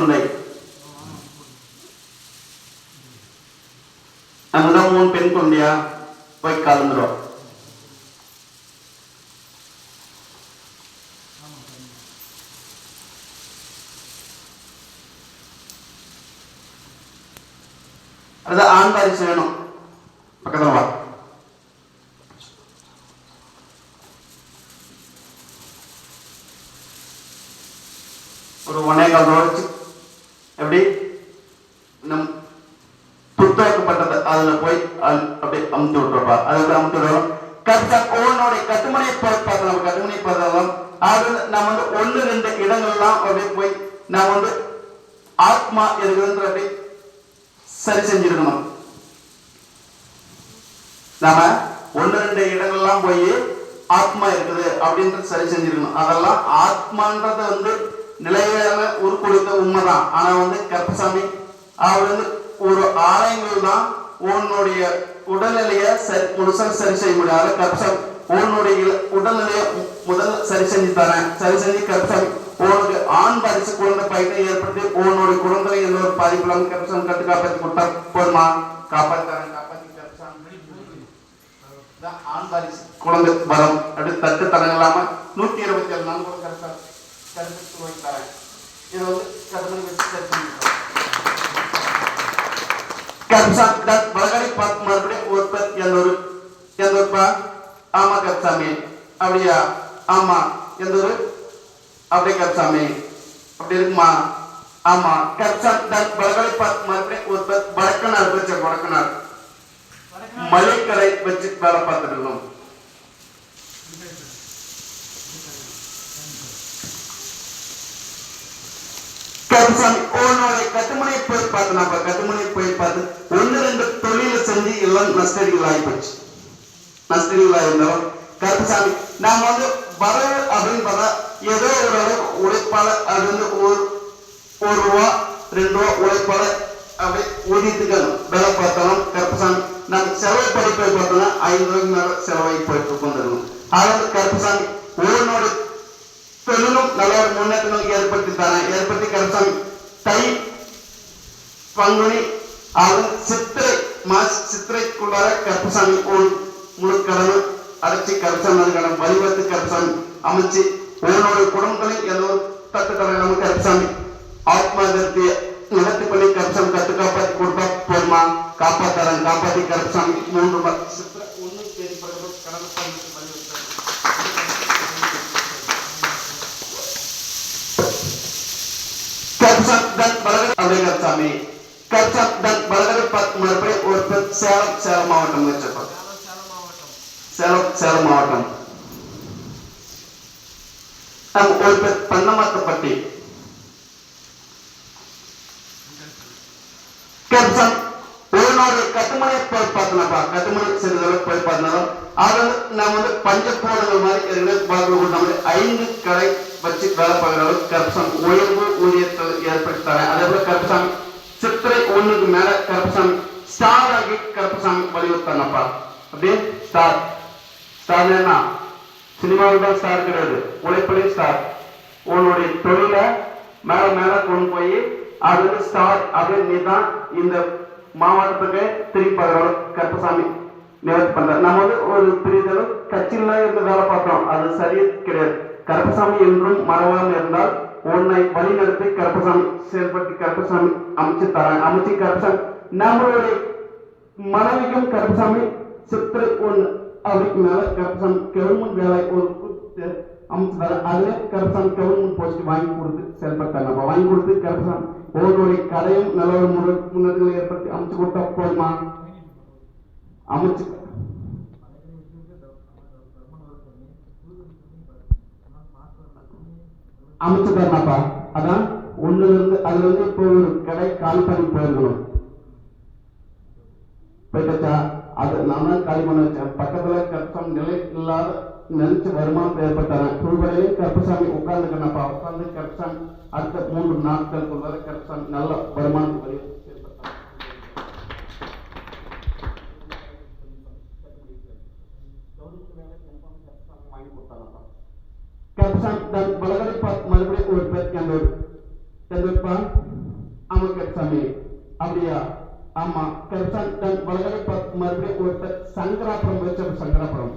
குழந்தை நம்ம தான் மூணு பெண் குழந்தையா? போய் கலந்துடும் அது ஆண் பரிசு வேணும். பக்கத்தில் வா. ஒரு ஒன்னே கால் ரூபா வச்சு எப்படி? நம் புத்தாக்கப்பட்டது அதுல போய் அப்படியே அமுத்து விட்டுறப்பா. அதுல அமுத்து விடுறோம் கரெக்டா ஓனுடைய கட்டுமனை பார்த்து நம்ம கட்டுமனை பார்த்தாலும் அது நம்ம வந்து ஒண்ணு ரெண்டு இடங்கள்லாம் அப்படியே போய் நாம் வந்து ஆத்மா இருக்குதுன்ற அப்படியே சரி செஞ்சிருக்கணும். நாம ஒண்ணு ரெண்டு இடங்கள்லாம் போய் ஆத்மா இருக்குது அப்படின்றது சரி செஞ்சிருக்கணும். அதெல்லாம் ஆத்மான்றது வந்து நிலையான உருக்குடுத்த உண்மைதான். ஆனா வந்து கருப்பசாமி அவர் வந்து ஒரு ஆலயங்கள் தான் உன்னுடைய உடல்நிலைய சரி முழுசாக சரி செய்ய முடியாது கருப்பசாமி உன்னுடைய உடல்நிலையை உடல்நிலைய முதல்ல சரி செஞ்சு தரேன். சரி செஞ்சு கருப்பசாமி உனக்கு ஆண் பரிசு குழந்தை பயிரை ஏற்படுத்தி உன்னுடைய குழந்தை எந்த ஒரு பாதிப்பு இல்லாமல் கருப்பசாமி கட்டு காப்பாற்றி கொடுத்தா போதுமா? காப்பாற்றி தரேன் காப்பாற்றி கருப்பசாமி. ஆண் பரிசு குழந்தை வரம். அப்படி தட்டு தரம் இல்லாம நூத்தி இருபத்தி ஏழு நாள் கூட கரெக்டா கருத்து வாங்கி தரேன் இது வந்து கருமணி வச்சு கருத்து கருப்சாமி பலகடை பார்த்து மறுபடியும் ஒருத்தர் எந்த ஒரு எந்த ஒருப்பா ஆமா கருப்சாமி அப்படியா ஆமா எந்த ஒரு அப்படியே கருப்சாமி அப்படி இருக்குமா ஆமா கருப்சாமி பலகடை பார்த்து மறுபடியும் ஒருத்தர் வடக்கனார் வச்சார் வடக்கனார் மளிகடை வச்சு வேலை பார்த்துட்டு இருக்கோம் கருசாமி உன்னோட கட்டுமனை போய் பார்த்து நான் கட்டுமனை போய் பார்த்து ஒண்ணு ரெண்டு தொழில செஞ்சு எல்லாம் நஷ்டடிகள் ஆகி போச்சு. நஷ்டடிகள் இருந்தாலும் கருப்பசாமி நாம வந்து வர அப்படின்னு பார்த்தா ஏதோ ஒரு அளவு உழைப்பால அது வந்து ஒரு ஒரு ரூபா ரெண்டு ரூபா உழைப்பால அப்படியே ஊதியத்துக்கணும் வேலை பார்த்தாலும் கருப்பசாமி நம்ம செலவு படிப்பை பார்த்தோம்னா ஐந்து ரூபாய்க்கு மேல செலவாகி போயிட்டு வந்துடணும் அதாவது கருப்பசாமி உன்னோட தொழிலும் நல்ல ஒரு முன்னேற்றங்கள் ஏற்படுத்தி தரேன் ஏற்படுத்தி கருப்பசாமி தை பங்குனி அது சித்திரை மாச சித்திரைக்குள்ளார கருப்பசாமி ஊர் முழு கடமை அடைச்சி கருப்பசாமி அதுக்கான வழிவகுத்து கருப்பசாமி அமைச்சு உன்னோட குடும்பங்களையும் எல்லோரும் தத்து தரலாம கருப்பசாமி ஆத்மா திருப்தி நடத்தி பண்ணி கருப்பசாமி கத்து காப்பாற்றி கொடுத்தா போதுமா? காப்பாத்தாரன் காப்பாத்தி கருப்பசாமி மூன்று ம- சித்திரை கப்சப் தன் பலகர் அப்படிங்கிற சாமி கப்சப் பத் பலகர் பத்து மறுபடி ஒரு பத் சேலம் சேலம் மாவட்டம் வச்சிருப்பாங்க சேலம் சேலம் மாவட்டம். ஒரு பத் பண்ணமாத்தப்பட்டி கப்சப் கட்டுமனை கட்டுமனையை போய் பார்த்தனப்பா. கட்டுமனை சிறிதளவு போய் பார்த்தாலும் அதை நான் வந்து பஞ்சப்போடுகள் மாதிரி ஏற்கனவே பார்க்கணும் நம்ம ஐந்து கடை வச்சு வேலை பார்க்குற அளவுக்கு கருப்பசாமி உயர்வு ஊதியத்தை ஏற்படுத்தி தரேன். அதே போல கருப்பசாமி சித்திரை ஒண்ணுக்கு மேல கருப்பசாமி ஸ்டார் ஆகி கருப்பசாமி வலியுறுத்தானப்பா. அப்படியே ஸ்டார். ஸ்டார் என்ன சினிமாவில் தான் ஸ்டார் கிடையாது. உழைப்பிலே ஸ்டார். உன்னுடைய தொழிலை மேல மேல கொண்டு போய் அது வந்து ஸ்டார் அப்படியே நீ தான் இந்த மாவட்டத்துக்கு திருப்பி பார்க்குற கருப்பசாமி. நிவர்த்தி பண்றாரு நம்ம வந்து ஒரு பெரியதளவு கட்சியில இருந்து வேலை பார்த்தோம். அது சரியே கிடையாது. கருப்பசாமி என்றும் மறவாமல் இருந்தால் உன்னை வழி நடத்தி கருப்பசாமி செயல்படுத்தி கருப்பசாமி அமைச்சு தரேன். அமைச்சு கருப்பசாமி. நம்மளுடைய மனைவிக்கும் கருப்பசாமி சித்திரை ஒன்று. அவருக்கு மேல கருப்பசாமி கவர்மெண்ட் வேலை ஒரு அதுல கருப்பசாமி கவர்மெண்ட் போஸ்ட் வாங்கி கொடுத்து செயல்பட்டாங்க. நம்ம வாங்கி கொடுத்து கருப்பசாமி ஒவ்வொருடைய கடையும் நல்ல ஒரு முறை முன்னேற்றங்களை ஏற்படுத்தி அமைச்சு கொடுத்தா போதுமா? அமைச்சு. அமைச்சு தரணும்ப்பா அதான் ஒண்ணுல இருந்து அதுல இருந்து இப்போ ஒரு கடை காலி பண்ணி போயிருக்கணும். போயிட்டா அது நான் தான் காலி பண்ண வச்சேன். பக்கத்துல கஷ்டம் நிலை இல்லாத நினைச்சு வருமானம் ஏற்பட்டாங்க புல்வரையிலே கருப்பசாமி உட்கார்ந்துக்கணப்பா உட்கார்ந்து கருப்பசாமி அடுத்த மூன்று நாட்களுக்குள்ளார கருப்பசாமி நல்ல வருமானம் வழி ஏற்பட்டாங்க கருப்பசாமி தன் பலகடை பார்த்து மறுபடியும் ஒரு பேர் கேண்டோடு எதிர்ப்பா ஆமா கருசாமி அப்படியா ஆமா கருசான் தன் வலகரை பார்த்து மறுபடியும் ஒருத்தர் சங்கராபுரம் வச்ச சங்கராபுரம்